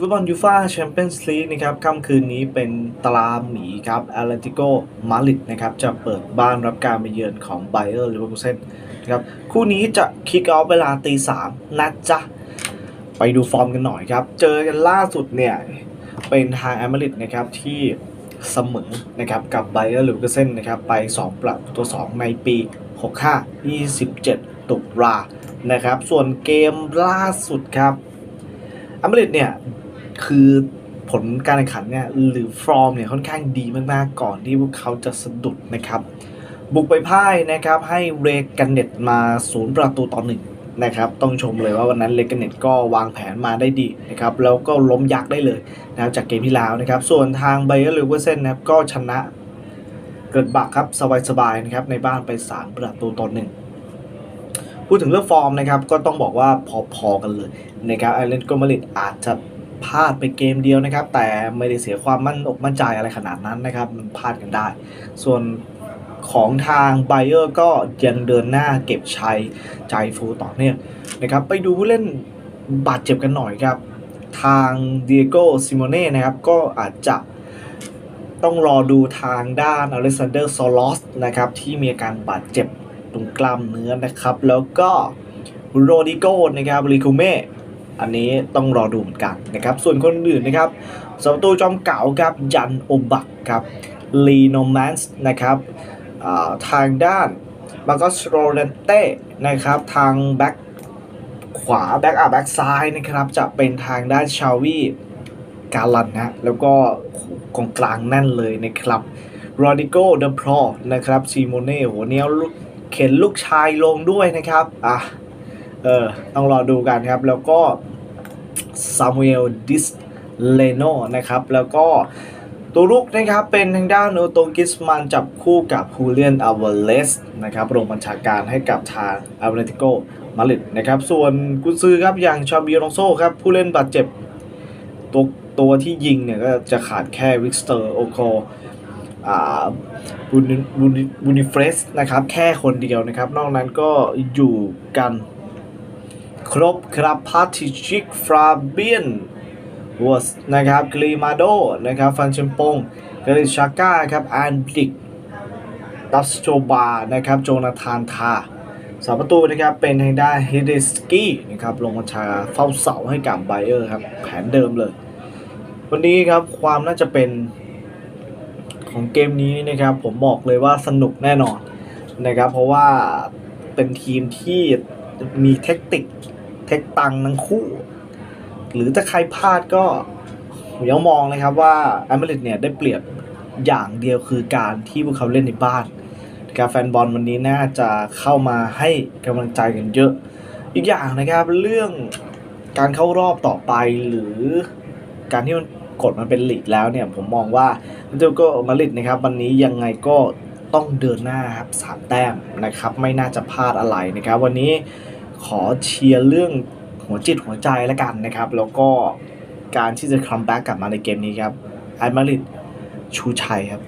ฟุตบอลยูฟ่าแชมเปี้ยนส์ลีกนะครับค่ำคืนนี้เป็นตราหมีครับแอตเลติโกมาดริดนะครับจะเปิดบ้านรับการมาเยือนของไบเออร์ลิเวอร์พูลเซนนะครับคู่นี้จะคิกออฟเวลาตีสามนะจ๊ะ ไปดูฟอร์มกันหน่อยครับ เจอกันล่าสุดเนี่ย เป็นทางแอมริดนะครับที่เสมอนะครับกับไบเออร์ลิเวอร์พูลเซนนะครับไป 2 ประตูต่อ2ในปี 65 27 ตุลานะครับ ส่วนเกมล่าสุดครับอัมเบริดเนี่ย คือผลการแข่งขันเนี่ยหรือฟอร์มเนี่ยค่อนข้างดีมากๆก่อนที่พวกเขาจะสะดุดนะครับ บุกไปพ่ายนะครับให้เรกันเน็ตมาศูนย์ประตูต่อหนึ่งนะครับต้องชมเลยว่าวันนั้นเรกันเน็ตก็วางแผนมาได้ดีนะครับแล้วก็ล้มยักษ์ได้เลยนะครับจากเกมที่แล้วนะครับ ส่วนทางไบเออร์ลิเวอร์เซนนะครับก็ชนะเกิดบักครับสบายๆนะครับในบ้านไป3ประตูต่อหนึ่งพูดถึงเรื่องฟอร์มนะครับก็ต้องบอกว่าพอๆกันเลยนะครับไอเลนโกมาริดอาจจะ พลาดไปเกมเดียวนะครับ แต่ไม่ได้เสียความมั่นอกมั่นใจอะไรขนาดนั้นนะครับ มันพลาดกันได้ ส่วนของทางไบเออร์ก็ยังเดินหน้าเก็บชัยใจฟูต่อเนื่องนะครับ ไปดูผู้เล่นบาดเจ็บกันหน่อยครับ ทางเดียโกซิโมเน่นะครับ ก็อาจจะต้องรอดูทางด้านอเล็กซานเดอร์โซลอสนะครับ ที่มีอาการบาดเจ็บตรงกล้ามเนื้อนะครับ แล้วก็โรดิโกนะครับริคูเม่ อันนี้ต้องรอดูเหมือนกันนะครับ ส่วนคนอื่นนะครับสประตูจอมเก่าครับยันโอบักครับลีโนแมนส์นะครับทางด้านมาก็สโรเลนเต้นะครับทางแบ็คขวาแบ็คอ่าแบ็คซ้ายนะครับจะเป็นทางด้านชาวีกาลันนะแล้วก็กองกลางแน่นเลยนะครับโรดิโกเดอพรอนะครับซีโมเน่โหเนี้ยลุกเข็นลูกชายลงด้วยนะครับอะ เออต้องรอดูกันครับ แล้วก็ซามูเอลดิสเลโนนะครับ แล้วก็ตัวลุกนะครับ เป็นทางด้านโอโตกิสมันจับคู่กับฮูเลียนอาวเลสนะครับลงบัญชาการให้กับทางอาเ l ติโกมาริดนะครับ ส่วนกุนซือครับอย่างชาบีโรโซครับ ผู้เล่นบาดเจ็บ ตัวตัวที่ยิงเนี่ยก็จะขาดแค่วิกสเตอร์โอโคอบูนิบูนิบูนิเฟรสนะครับ แค่คนเดียวนะครับ นอกนั้นก็อยู่กัน ครบครับพาติชิกฟราเบียนวอสนะครับกรีมาโดนะครับฟันเชมปงกริชาก้าครับแอนดิกดัสโจบานะครับโจนาธานทาสามประตูนะครับเป็นทางด้านเฮเดสกี้นะครับลงมาชาเฝ้าเสาให้กับไบเออร์ครับแผนเดิมเลย วันนี้ครับความน่าจะเป็นของเกมนี้นะครับผมบอกเลยว่าสนุกแน่นอนนะครับเพราะว่าเป็นทีมที่มีเทคนิค เทคตังทั้งคู่ หรือถ้าใครพลาดก็ผมยังมองนะครับว่าแอมเบริดเนี่ยได้เปรียบอย่างเดียวคือการที่พวกเขาเล่นในบ้านนะครับแฟนบอลวันนี้น่าจะเข้ามาให้กำลังใจกันเยอะ อีกอย่างนะครับเรื่องการเข้ารอบต่อไปหรือการที่มันกดมันเป็นลีกแล้วเนี่ยผมมองว่าเดลโกมาริดนะครับ วันนี้ยังไงก็ต้องเดินหน้าครับสามแต้มนะครับ ไม่น่าจะพลาดอะไรนะครับ วันนี้ ขอเชียร์เรื่องหัวจิตหัวใจแล้วกันนะครับ แล้วก็การที่จะคัมแบ็กกลับมาในเกมนี้ครับไอมาริดชูชัยครับ